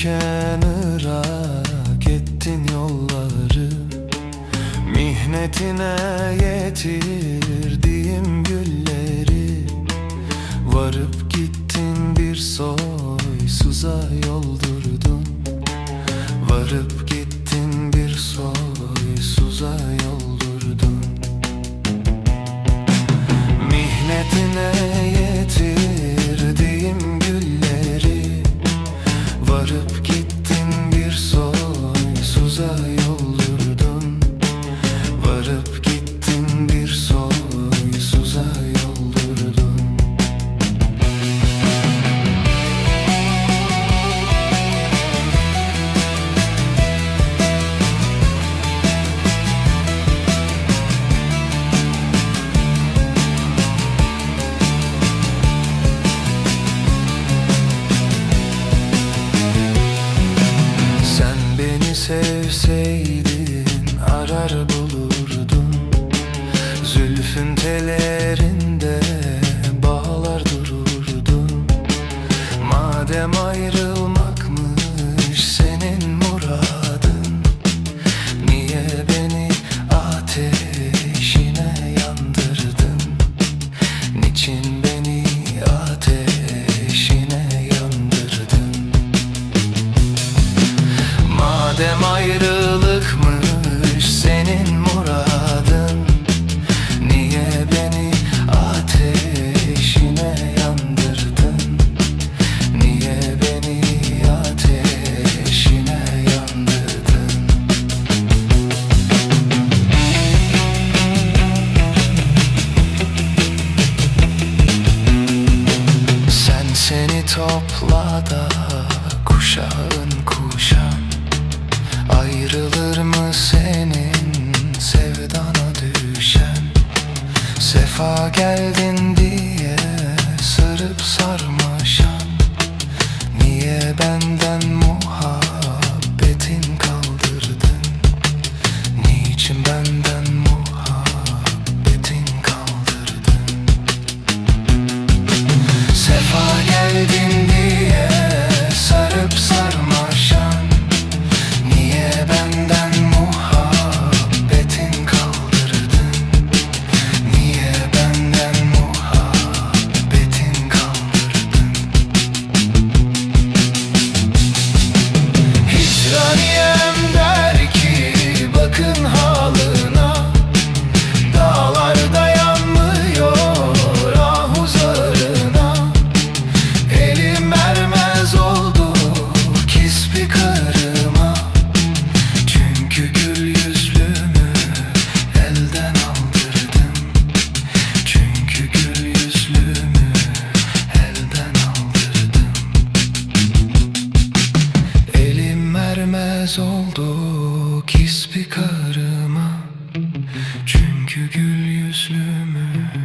Giderken Irak ettin yolları. Mihnetine yetirdiğim gülleri. Varıp sevseydin arar bulurdum Zülfün telerinde topla da kuşağın kuşan Ayrılır mı senin sevdana düşen? Sefa geldin diye Dünkü gül yüzlüme